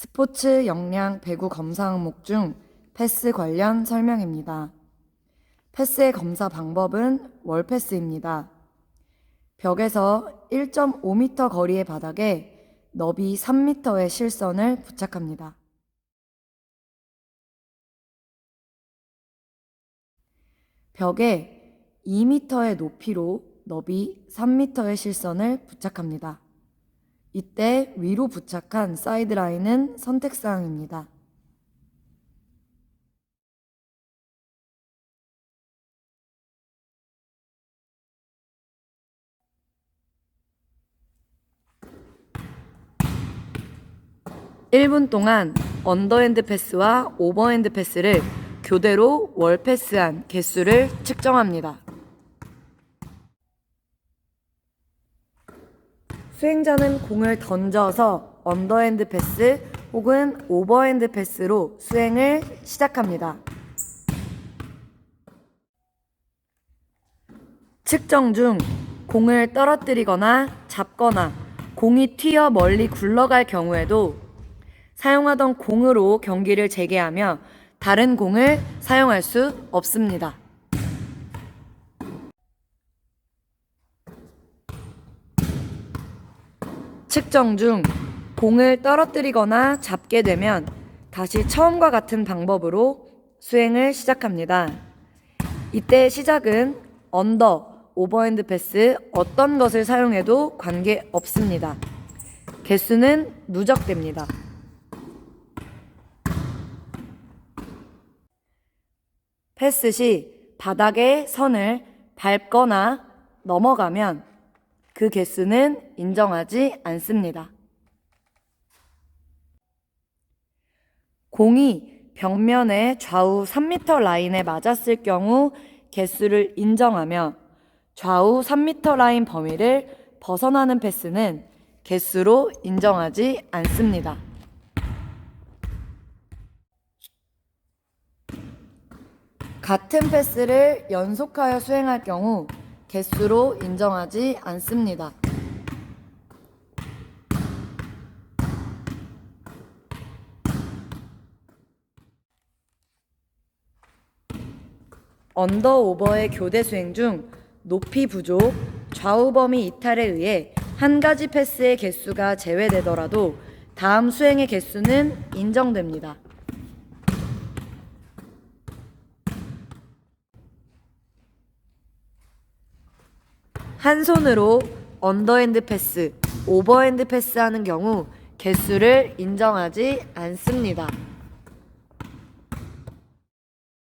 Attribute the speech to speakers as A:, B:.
A: 스포츠 역량 배구 검사 항목 중 패스 관련 설명입니다. 패스의 검사 방법은 월패스입니다. 벽에서 1.5m 거리의 바닥에 너비 3m의 실선을 부착합니다. 벽에 2m의 높이로 너비 3m의 실선을 부착합니다. 이때 위로 부착한 사이드라인은 선택사항입니다. 일분 동안 언더핸드 패스와 오버핸드 패스를 교대로 월 패스한 개수를 측정합니다. 수행자는 공을 던져서 언더핸드 패스 혹은 오버핸드 패스로 수행을 시작합니다. 측정 중 공을 떨어뜨리거나 잡거나 공이 튀어 멀리 굴러갈 경우에도 사용하던 공으로 경기를 재개하며 다른 공을 사용할 수 없습니다. 측정 중 공을 떨어뜨리거나 잡게 되면 다시 처음과 같은 방법으로 수행을 시작합니다. 이때 시작은 언더, 오버핸드 패스 어떤 것을 사용해도 관계 없습니다. 개수는 누적됩니다. 패스 시 바닥의 선을 밟거나 넘어가면 그 개수는 인정하지 않습니다. 공이 벽면의 좌우 3m 라인에 맞았을 경우 개수를 인정하며 좌우 3m 라인 범위를 벗어나는 패스는 개수로 인정하지 않습니다. 같은 패스를 연속하여 수행할 경우 개수로 인정하지 않습니다. 언더 오버의 교대 수행 중 높이 부족, 좌우 범위 이탈에 의해 한 가지 패스의 개수가 제외되더라도 다음 수행의 개수는 인정됩니다. 한 손으로 언더핸드 패스, 오버핸드 패스 하는 경우 개수를 인정하지 않습니다.